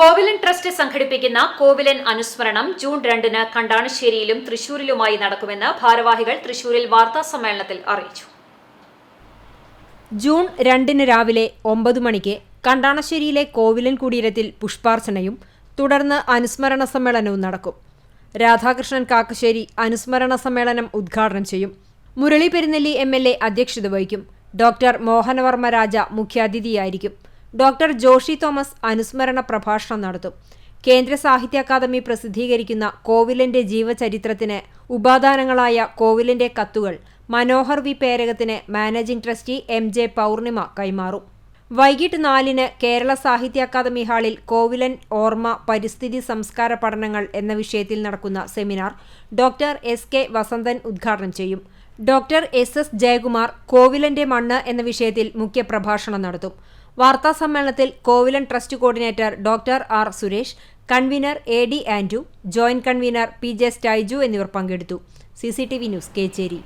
Kovilan trust സംഘടിപ്പിക്കുന്ന കോവിലൻ അനുസ്മരണം June രണ്ടിന് കണ്ടാണശ്ശേരിയിലും തൃശൂരിലുമായി നടക്കുമെന്ന് ഭാരവാഹികൾ തൃശൂരിൽ വാർത്താ സമ്മേളനത്തിൽ അറിയിച്ചു. ജൂൺ രണ്ടിന് രാവിലെ ഒമ്പത് മണിക്ക് കണ്ടാണശ്ശേരിയിലെ കോവിലൻ കുടീരത്തിൽ പുഷ്പാർച്ചനയും തുടർന്ന് അനുസ്മരണ സമ്മേളനവും നടക്കും. രാധാകൃഷ്ണൻ കാക്കശ്ശേരി അനുസ്മരണ സമ്മേളനം ഉദ്ഘാടനം ചെയ്യും. Murali Perunnelli M L A അധ്യക്ഷത വഹിക്കും. ഡോക്ടർ മോഹനവർമ്മ രാജ മുഖ്യാതിഥിയായിരിക്കും. ഡോക്ടർ ജോഷി തോമസ് അനുസ്മരണ പ്രഭാഷണം നടത്തും. കേന്ദ്ര സാഹിത്യ അക്കാദമി പ്രസിദ്ധീകരിക്കുന്ന കോവിലന്റെ ജീവചരിത്രത്തിന് ഉപാദാനങ്ങളായ കോവിലന്റെ കത്തുകൾ Manohar V പേരകത്തിന് managing trustee M J Pournima കൈമാറും. വൈകിട്ട് നാലിന് കേരള സാഹിത്യ അക്കാദമി ഹാളിൽ കോവിലൻ ഓർമ്മ പരിസ്ഥിതി സംസ്കാര പഠനങ്ങൾ എന്ന വിഷയത്തിൽ നടക്കുന്ന seminar doctor S K Vasanthan ഉദ്ഘാടനം ചെയ്യും. ഡോക്ടർ എസ് എസ് ജയകുമാർ കോവിലന്റെ മണ്ണ് എന്ന വിഷയത്തിൽ മുഖ്യപ്രഭാഷണം നടത്തും. വാർത്താ സമ്മേളനത്തിൽ Kovilan trust coordinator doctor R Suresh convener A D Andrew joint convener P J Styju എന്നിവർ പങ്കെടുത്തു. C C T V news Kecheri.